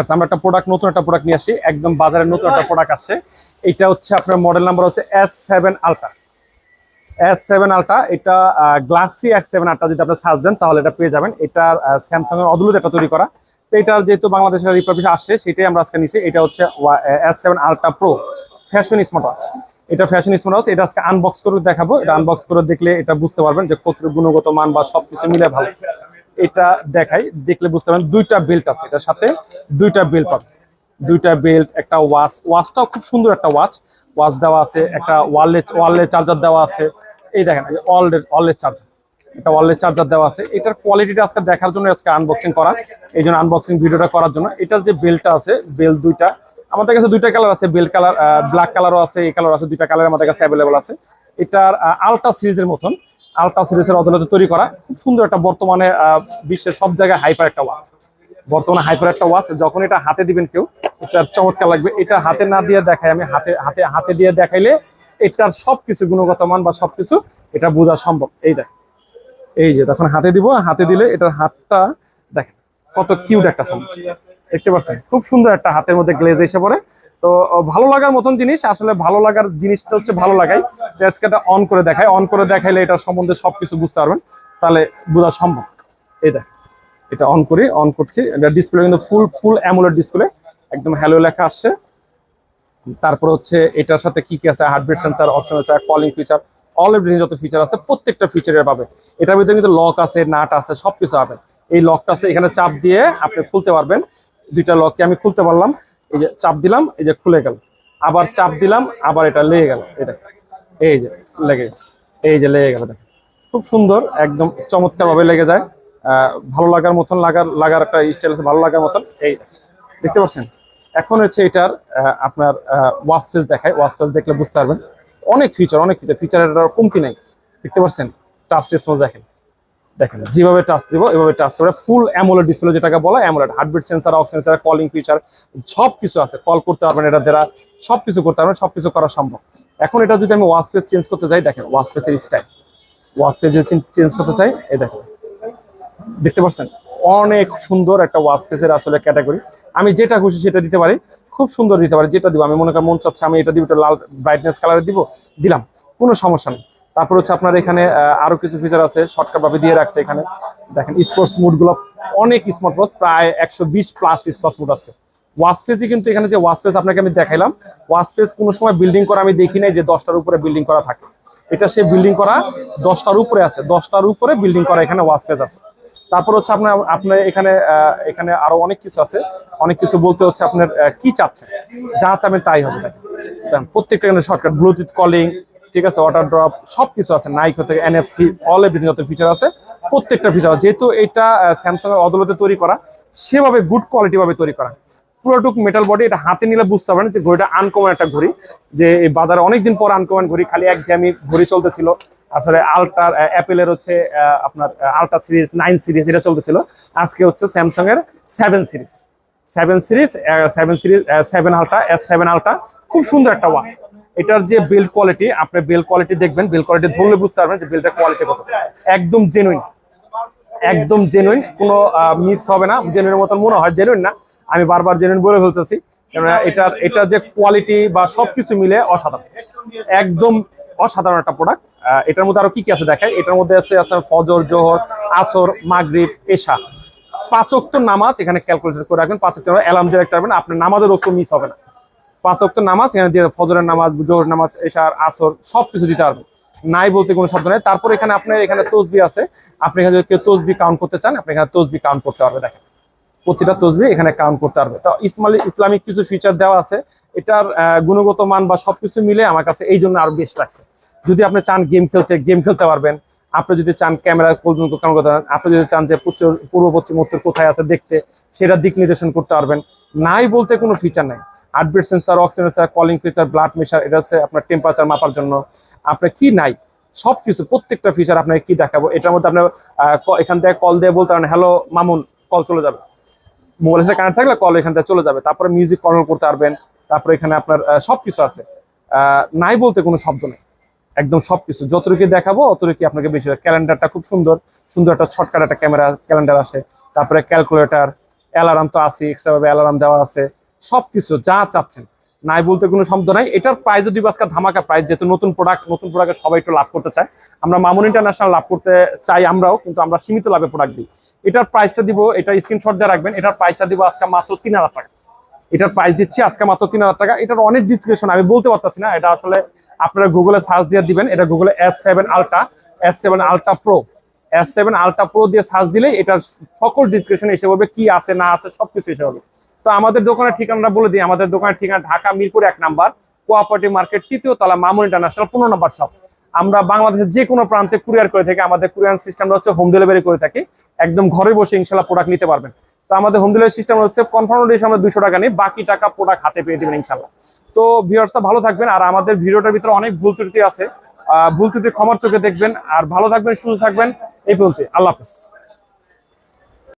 আচ্ছা, আমরা একটা প্রোডাক্ট নতুন একটা প্রোডাক্ট নিয়ে আসি। একদম বাজারে নতুন একটা প্রোডাক্ট আসছে। এটা হচ্ছে আপনার মডেল নাম্বার হচ্ছে S seven ultra S seven ultra এটা গ্লাসি এস সেভেন আলট্রা যদি আপনি সার্চ দেন তাহলে এটা পেয়ে যাবেন। এটা স্যামসাং এর অদূর এটা তৈরি করা। তো এটার যেহেতু বাংলাদেশের রিপাবলিশ আসছে সেটাই আমরা আজকে নিচ্ছি এটা হচ্ছে S seven ultra pro fashion smart watch এটা ফ্যাশন স্মার্ট ওয়াচ এটা আজকে আনবক্স করে দেখাবো। এটা আনবক্স করে দেখলে এটা বুঝতে পারবেন যে কত গুণগত মান বা সবকিছু মিলে ভালো। এটা দেখাই, দেখলে বুঝতে পারেন দুইটা বেল্ট আছে এটার সাথে, দুইটা বেল্ট পাবেন। দুইটা বেল্ট একটা ওয়াচ ওয়াচটাও খুব সুন্দর একটা ওয়াচ ওয়াচ দেওয়া আছে, একটা ওয়ারলেস ওয়ারলেস চার্জার দেওয়া আছে। এই দেখেন অলরেড ওয়ারলেস চার্জার এটা ওয়ারলেস চার্জার দেওয়া আছে। এটার কোয়ালিটিটা আজকে দেখার জন্য আজকে আনবক্সিং করা। এই জন্য আনবক্সিং ভিডিওটা করার জন্য। এটার যে বেল্টটা আছে বেল দুইটা, আমাদের কাছে দুইটা কালার আছে বেল কালার ব্ল্যাক কালারও আছে, এই কালার আছে, দুইটা কালার আমাদের কাছে অ্যাভেলেবল আছে। এটার আলট্রা সিরিজের মতন। আলট্রা সিরিজের অদালতে তৈরি করা। খুব সুন্দর একটা বর্তমানে বিশ্বের সব জায়গায় হাইপার একটা ওয়াচ বর্তমানে হাইপার একটা ওয়াচ যখন এটা হাতে দিবেন কেউ, এটা চমৎকার লাগবে। এটা হাতে না দিয়ে দেখাই আমি হাতে হাতে হাতে দিয়ে দেখাইলে এটার সবকিছু গুণগত মান বা সবকিছু এটা বোঝা সম্ভব। এই দেখ, এই যে তখন হাতে দিব, হাতে দিলে এটার হাতটা দেখেন কত কিউট একটা সমস্যা। দেখতে পাচ্ছেন? খুব সুন্দর একটা হাতের মধ্যে গ্লেজ এসে পড়ে। তো ভালো লাগার মতন জিনিস, আসলে ভালো লাগার জিনিসটা হচ্ছে ভালো লাগাই। তো আজকে এটা অন করে দেখায় অন করে দেখাইলে এটার সম্বন্ধে সবকিছু বুঝতে পারবেন। তাহলে বোঝা সম্ভব। এই দেখ, এটা অন করি অন করছি। এটা ডিসপ্লে কিন্তু ফুল ফুল অ্যামুলেট ডিসপ্লে একদম হ্যালো লেখা আসছে। তারপর হচ্ছে এটার সাথে কি কি আছে? Heartbeat sensor oxygen sensor calling feature all everything যত ফিচার আছে, প্রত্যেকটা ফিচারের পাবে। এটার ভিতরে কিন্তু লক আছে নাট আছে, সবকিছু হবে এই লকটা আছে, এখানে চাপ দিয়ে আপনি খুলতে পারবেন। দুইটা লককে আমি খুলতে পারলাম। এই যে চাপ দিলাম, এই যে খুলে গেল। আবার চাপ দিলাম, আবার এটা লেগে গেল, এটা। এই যে লেগে এই যে লেগে গেল, দেখেন। খুব সুন্দর, একদম চমৎকার ভাবে লেগে যায়। ভালো লাগার মতন লাগার লাগার একটা স্টাইল আছে, ভালো লাগার মতন। এই দেখতে পাচ্ছেন? এখন হচ্ছে এটার আপনার ওয়াশ ফেস দেখায়। ওয়াশ ফেস দেখলে বুঝতে পারবেন। অনেক ফিচার অনেক ফিচার ফিচারের কমতি নাই। দেখতে পাচ্ছেন? টাচ টেস্ট দেখেন। দেখেন, যেভাবে টাচ দিব, এভাবে টাচ করে ফুল অ্যামোলেড ডিসপ্লে যেটাকে বলা AMOLED heartbeat sensor ox sensor calling feature সব কিছু আছে। কল করতে পারবেন এটা দ্বারা সব কিছু করতে পারবেন সব কিছু করা সম্ভব। এখন এটা যদি আমি ওয়াশ ফেস চেঞ্জ করতে চাই দেখেন ওয়াশ ফেসের স্টাইল ওয়াশ ফেস যদি চেঞ্জ করতে চাই, এই দেখেন। দেখতে পাচ্ছেন? অনেক সুন্দর একটা ওয়াশ ফেসের আসলে ক্যাটাগরি আমি যেটা খুশি সেটা দিতে পারি। খুব সুন্দর দিতে পারি। যেটা দিব, আমি মনে করি মন চাচ্ছে আমি এটা দিব এটা লাল ব্রাইটনেস কালারে দিব, দিলাম। কোনো সমস্যা নেই। তারপর হচ্ছে আপনার এখানে আরও কিছু ফিচার আছে শর্টকাট ভাবে দিয়ে রাখছে এখানে। দেখেন স্পোর্টস মুডগুলো অনেক স্মার্ট ওয়াচ প্রায় একশো বিশ প্লাস স্পোর্টস মুড আছে। ওয়াশ পেজই কিন্তু এখানে যে ওয়াশ পেজ আপনাকে আমি দেখাইলাম ওয়াশ পেজ কোনো সময় বিল্ডিং করা আমি দেখি নাই যে দশটার উপরে বিল্ডিং করা থাকে। এটা সে বিল্ডিং করা দশটার উপরে আছে দশটার উপরে বিল্ডিং করা এখানে ওয়াশ পেজ আছে। তারপর হচ্ছে আপনার আপনার এখানে এখানে আরও অনেক কিছু আছে। অনেক কিছু বলতে হচ্ছে আপনার কি চাচ্ছেন? যা চাবেন তাই হবে। দেখেন, প্রত্যেকটা এখানে শর্টকাট ব্লুটুথ কলিং ঠিক আছে ওয়াটার ড্রপ সবকিছু আছে নাইকো থেকে এনএফসি অল এভরিথিং যত ফিচার আছে, প্রত্যেকটা ফিচার যেহেতু এটা স্যামসাং এর অদলতে তৈরি করা, সেভাবে গুড কোয়ালিটি ভাবে তৈরি করা। পুরোটুক মেটাল বডি এটা হাতে নিলে বুঝতে পারেন যে ঘড়িটা আনকমন একটা ঘড়ি, যে এই বাজারে অনেকদিন পর আনকমন ঘড়ি, খালি এক আমি ঘড়ি চলতেছিল। আসলে আলট্রার অ্যাপেলের হচ্ছে আপনার আলট্রা সিরিজ নাইন সিরিজ এটা চলতেছিল। আজকে হচ্ছে স্যামসাং এর seven series seven series seven series seven ultra S seven ultra খুব সুন্দর একটা ওয়াচ এটার যে বিল্ড কোয়ালিটি আপনি বিল্ড কোয়ালিটি দেখবেন বিল্ড কোয়ালিটি ধরলে বুঝতে পারবেন যে বিল্ডের কোয়ালিটি কত। একদম জেনুইন একদম জেনুইন কোনো মিস হবে না। জেনুইনের মতন মনে হয় জেনুইন না। আমি বারবার জেনুইন বলে ফেলতেছি। কেননা এটার এটার যে কোয়ালিটি বা সবকিছু মিলে অসাধারণ। একদম অসাধারণ একটা প্রোডাক্ট এটার মধ্যে আরও কি কি আছে দেখায় এটার মধ্যে আছে আছে ফজর, জোহর, আসর, মাগরিব এশা পাঁচক্ত নামাজ এখানে ক্যালকুলেট করে রাখবেন। পাঁচক্ত অ্যালার্ম দিয়ে রাখতে পারবেন। আপনার নামাজের রক্ত মিস হবে না। পাঁচ অক্ট নামাজ, এখানে দিয়ে ফজরের নামাজ জোহর নামাজ, এশার, আসর, সবকিছু দিতে পারবেন। নাই বলতে কোনো শব্দ নেই। তারপর এখানে আপনার এখানে তসবি আছে। আপনি এখানে যদি তসবি কাউন্ট করতে চান, আপনি এখানে তসবি কাউন্ট করতে পারবে দেখেন, প্রতিটা তসবি এখানে কাউন্ট করতে পারবে তো ইসমালি ইসলামিক কিছু ফিচার দেওয়া আছে। এটার গুণগত মান বা সবকিছু মিলে আমার কাছে এই জন্য আরও বেস্ট লাগছে। যদি আপনি চান গেম খেলতে গেম খেলতে পারবেন। আপনি যদি চান ক্যামেরা পর্যন্ত কাউন্ট করতে পারেন আপনি যদি চান যে পূর্ব পশ্চিম উত্তর কোথায় আছে দেখতে সেটা দিক নির্দেশন করতে পারবেন। নাই বলতে কোনো ফিচার নাই। Heartbeat sensor oxygen sensor calling feature blood measure এটা হচ্ছে আপনার টেম্পারেচার মাপার জন্য। আপনার কি নাই সবকিছু প্রত্যেকটা ফিচার আপনাকে কি দেখাবো? এটার মধ্যে আপনার এখান থেকে কল দিয়ে বলতে পারেন হ্যালো মামুন কল চলে যাবে। মোবাইলের সাথে কানেক্ট থাকলে কল এখান থেকে চলে যাবে। তারপরে মিউজিক কন্ট্রোল করতে পারবেন। তারপরে এখানে আপনার আহ, সবকিছু আছে। নাই বলতে কোনো শব্দ নেই। একদম সবকিছু। যতটুকু দেখাবো অতটুকু আপনাকে বেশি ক্যালেন্ডারটা খুব সুন্দর। সুন্দর একটা ছটকার একটা ক্যামেরা ক্যালেন্ডার আসে। তারপরে ক্যালকুলেটর অ্যালার্ম তো আছে এক্সট্রা ভাবে অ্যালার্ম দেওয়া আছে। সবকিছু, যা চাচ্ছেন। নাই বলতে কোনো শব্দ নাই। এটার প্রাইস যদি আজকে ধামাকা প্রাইস যেহেতু নতুন প্রোডাক্ট নতুন প্রোডাক্টে সবাই একটু লাভ করতে চায়, আমরা মামুন ইন্টারন্যাশনাল লাভ করতে চাই আমরাও, কিন্তু আমরা সীমিত লাভে প্রোডাক্ট দিই। এটার প্রাইসটা দিব, এটা স্ক্রিনশট দিয়ে রাখবেন, এটার প্রাইসটা দিব আজকে মাত্র তিন হাজার টাকা। এটার প্রাইস দিচ্ছি আজকে মাত্র তিন হাজার টাকা। এটার অনেক ডিসক্রিপশন আমি বলতে পারতেছি না, এটা আসলে আপনারা গুগলে সার্চ দিয়ে দিবেন, এটা গুগলে S seven ultra S seven ultra pro S seven ultra pro দিয়ে সার্চ দিলে এটার সকল ডিসক্রিপশন এসে বলবে কি আছে, না আছে, সবকিছু এসে হবে তো আমাদের দোকানের ঠিকানাটা বলে দিই। আমাদের দোকানের ঠিকানা ঢাকা মিরপুর এক নাম্বার, কোঅপারেটিভ মার্কেট, তৃতীয় তলা মামুন ইন্টারন্যাশনাল, পনেরো নম্বর শপ। আমরা বাংলাদেশের যে কোনো প্রান্তে কুরিয়ার করে থাকি। আমাদের কুরিয়ার সিস্টেমটা হচ্ছে হোম ডেলিভারি করে থাকি। একদম ঘরে বসে ইনশাল্লাহ প্রোডাক্ট নিতে পারবেন। তো আমাদের হোম ডেলিভারি সিস্টেম হচ্ছে কনফার্ম ডিশ আমরা দুশো টাকা নিই। বাকি টাকা প্রোডাক্ট হাতে পেয়ে দেবেন ইনশাল্লাহ। তো ভিউয়ার্সটা ভালো থাকবেন। আর আমাদের ভিডিওটার ভিতরে অনেক ভুল ত্রুটি আছে। ভুল ত্রুটি ক্ষমার চোখে দেখবেন। আর ভালো থাকবেন, সুস্থ থাকবেন। এই পর্যন্ত আল্লাহ হাফেজ।